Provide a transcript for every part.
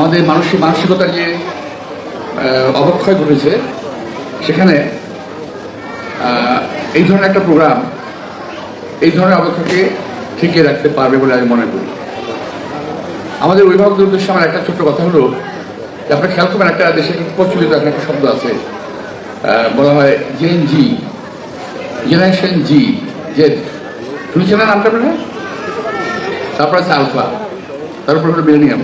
আমাদের মানসিক মানসিকতার যে অবক্ষয় ঘটেছে। সেখানে এই ধরনের একটা প্রোগ্রাম, এই ধরনের অবক্ষয়কে ঠেকিয়ে রাখতে পারবে বলে আমি মনে করি। আমাদের অভিভাবকদের উদ্দেশ্যে আমার একটা ছোট্ট কথা হলো, যে আপনারা খেয়াল করবেন, একটা দেশে প্রচলিত একটা শব্দ আছে বলা হয় Gen Z generation Z Z শুনেছেন না নামটা আপনারা? তারপর আছে আলফা তারপর হলো মিলেনিয়াম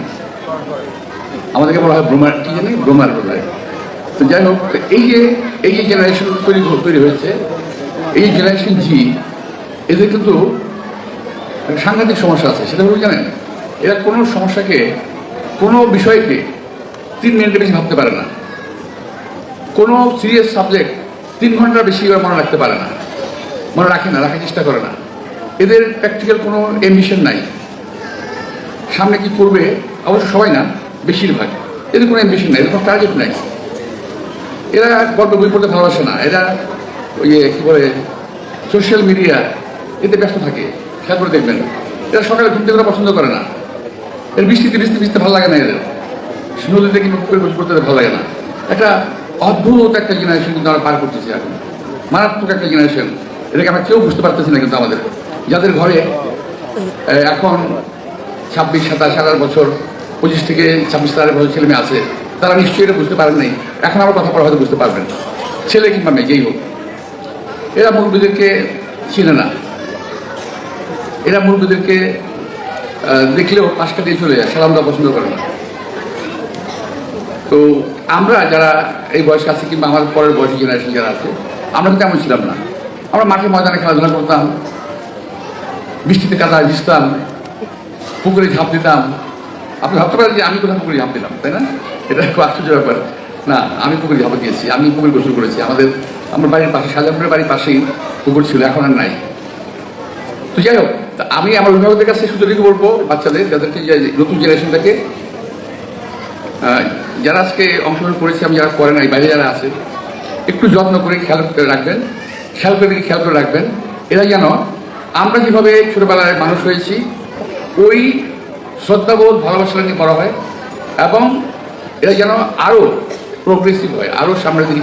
আমাদেরকে বলা হয় ব্রোমার কি জানি ব্রোমার বলা হয়। তো যাই হোক এই যে এই যে জেনারেশন তৈরি তৈরি হয়েছে, এই যে জেনারেশন জি এদের কিন্তু সাংঘাতিক সমস্যা আছে, সেটা হলো জানেন, এরা কোনো সমস্যাকে, কোনো বিষয়কে তিন মিনিটের বেশি ভাবতে পারে না। কোনো সিরিয়াস সাবজেক্ট তিন ঘণ্টার বেশি এবার মনে রাখতে পারে না, মনে রাখে না, রাখার চেষ্টা করে না। এদের প্র্যাকটিক্যাল কোনো এমবিশন নাই। সামনে কি করবে, অবশ্য সবাই না বেশিরভাগ। এদের কোনো এমবিশন নাই, এদের কোনো টার্গেট নাই। এরা গল্প বই পড়তে ভালোবাসে না। এরা ওই কি বলে সোশ্যাল মিডিয়া এতে ব্যস্ত থাকে। খেয়াল করে দেখবেন। এরা সকালে ঘুরতে করা পছন্দ করে না। এর বৃষ্টিতে বৃষ্টি বৃষ্টি ভালো লাগে না এদের। নদীতে কিংবা পুকুরে বসে করতে ভালো লাগে না। একটা অদ্ভুত একটা জেনারেশন কিন্তু আমরা পার করতেছি এখন। মারাত্মক একটা জেনারেশন এটাকে আমরা কেউ বুঝতে পারতেছি না কিন্তু আমাদের। যাদের ঘরে এখন ছাব্বিশ, সাতাশ আঠারো বছর পঁচিশ থেকে ছাব্বিশ সাতাশ বছর ছেলে মেয়ে আছে, তারা নিশ্চয়ই এটা বুঝতে পারেন নাই। এখন আমার কথা পরে হয়তো বুঝতে পারবেন। ছেলে কিংবা মেয়ে, যেই হোক। এরা মুরব্বীদেরকে চিনে না। এরা মুরব্বীদেরকে দেখলেও পাশ কাটিয়ে চলে যায় দেওয়া পছন্দ করে না। তো আমরা যারা এই বয়সে আছি কিংবা আমার পরের বয়সী জেনারেশন যারা আছে, আমরা কিন্তু এমন ছিলাম না। আমরা মাঠে ময়দানে খেলাধুলা করতাম, বৃষ্টিতে কাদা ভিজতাম, পুকুরে ঝাঁপ দিতাম আপনি ভাবতে পারেন যে আমি কোথাও পুকুরে ঝাঁপ দিলাম, তাই না? এটা খুব আশ্চর্য ব্যাপার। না, আমি পুকুরে ঝাঁপ দিয়েছি, আমি পুকুরে গোসল করেছি। আমাদের, আমার বাড়ির পাশে, শাহজাহানপুরের বাড়ির পাশেই পুকুর ছিল, এখন আর নাই। তো যাই হোক আমি আমার অভিভাবকদের কাছে এটুকু বলব, বাচ্চাদের, যাদেরকে নতুন জেনারেশনটাকে যারা আজকে অংশগ্রহণ করেছে, আমি যারা করে নাই, বাইরে যারা আছে, একটু যত্ন করে খেয়াল করে রাখবেন, খেয়াল করে খেয়াল করে রাখবেন। এরা যেন আমরা যেভাবে ছোটবেলায় মানুষ হয়েছি, ওই শ্রদ্ধাবোধ ভালোবাসা নিয়ে করা হয় এবং এটা যেন আরও প্রোগ্রেসিভ হয় আরও সামনের দিকে